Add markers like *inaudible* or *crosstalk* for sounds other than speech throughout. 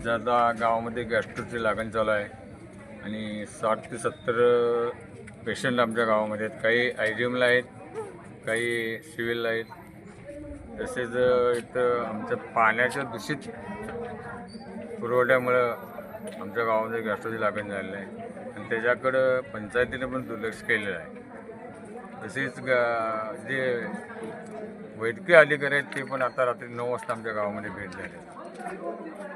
आमच्या आता गावामध्ये गॅस्ट्रोची लागण चालू आहे. आणि साठ ते सत्तर पेशंट आमच्या गावामध्ये आहेत. काही आय जी एमला आहेत काही सिव्हिलला आहेत. तसेच इथं आमच्या पाण्याच्या दूषित पुरवठ्यामुळं आमच्या गावामध्ये गॅस्ट्रोची लागण झालेलं आहे. आणि त्याच्याकडं पंचायतीने पण दुर्लक्ष केलेलं आहे. तसेच ग- जे वैद्यकीय अधिकारी आहेत ते पण आता रात्री नऊ वाजता आमच्या गावामध्ये भेट झाली.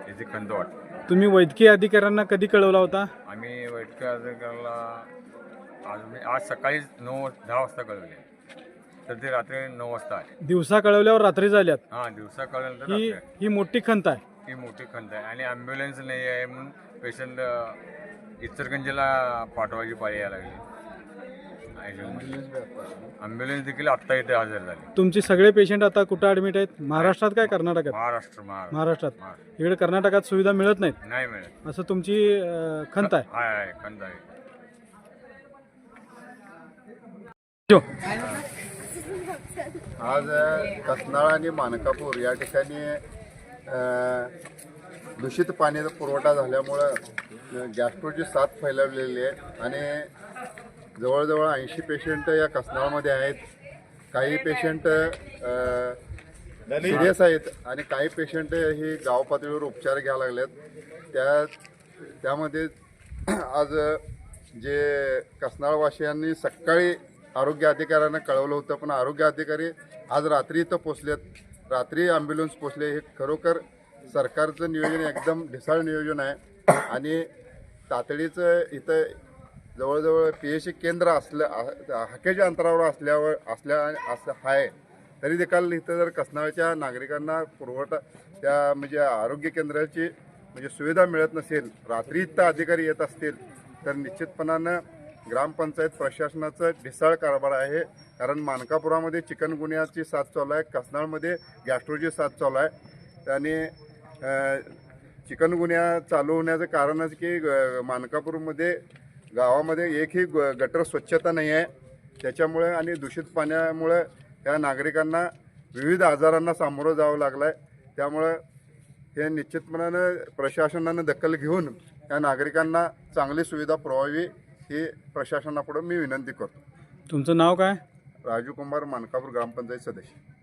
याची खंत वाटते तुम्ही वैद्यकीय अधिकाऱ्यांना कधी कळवला होता? आम्ही वैद्यकीय अधिकाऱ्याला आज मी आज सकाळी नऊ दहा वाजता कळवले. तर ते रात्री नऊ वाजता आले. दिवसा कळवल्यावर रात्री झाल्यात? हां दिवसा कळल्यानंतर ही रात्री ही मोठी खंत आहे. ही मोठी खंत आहे. आणि ॲम्ब्युलन्स नाही आहे म्हणून पेशंट इचरगंजीला पाठवायची पाळी यायला लागली. ॲम्ब्युलन्स देखील आत्ता इथे हजर झाली. तुमचे सगळे पेशंट आता कुठं ॲडमिट आहेत? महाराष्ट्रात काय कर्नाटकात? महाराष्ट्र महाराष्ट्र. महाराष्ट्रात. महाराष्ट्र. इकडे कर्नाटकात सुविधा मिळत नाहीत? नाही मिळत. असं तुमची अं, खंत आहे? हाय हाय खंत आहे. जो. आज अ, कसनाळ आणि मानकापूर या ठिकाणी अ, दूषित पाण्याचा पुरवठा झाल्यामुळं गॅस्ट्रोची साथ फैलावलेली आहे आणि जवळजवळ ऐंशी पेशंट या कसनाळमध्ये आहेत. काही पेशंट सिरियस आहेत आणि काही पेशंट ही गाव पातळीवर उपचार घ्यायला लागलेत. त्या त्यामध्ये *clears throat* आज जे कसनाळवासियांनी सकाळी आरोग्य अधिकाऱ्यांना कळवलं होतं पण आरोग्य अधिकारी आज रात्री इथं पोचलेत रात्री ॲम्ब्युलन्स पोचले हे खरोखर सरकारचं नियोजन एकदम ढिसाळ नियोजन आहे. आणि तातडीचं इथं जवळजवळ पी एच सी केंद्र असल्या हाकेच्या अंतरावर असल्यावर असल्या असं आहे. तरी देखील इथं जर कसनाळच्या नागरिकांना पुरवठा त्या म्हणजे आरोग्य केंद्राची म्हणजे सुविधा मिळत नसेल रात्री इथं अधिकारी येत असतील तर निश्चितपणानं ग्रामपंचायत प्रशासनाचं ढिसाळ कारभार आहे. कारण मानकापुरामध्ये चिकनगुन्ह्याची साथ चालू आहे कसनाळमध्ये गॅस्ट्रोची साथ चालू आहे. आणि अ, चिकनगुन्ह्या चालू होण्याचं कारणच की ग- मानकापूरमध्ये गावामध्ये एकही ग- गटर स्वच्छता नाही आहे. त्याच्यामुळे आणि दूषित पाण्यामुळे या नागरिकांना विविध आजारांना सामोरं जावं लागलं आहे त्यामुळं हे निश्चितपणानं प्रशासनानं दखल घेऊन या नागरिकांना चांगली सुविधा पुरवावी ही प्रशासनापुढं मी विनंती करतो. तुमचं नाव काय? राजू कुमार मानकापूर ग्रामपंचायत सदस्य.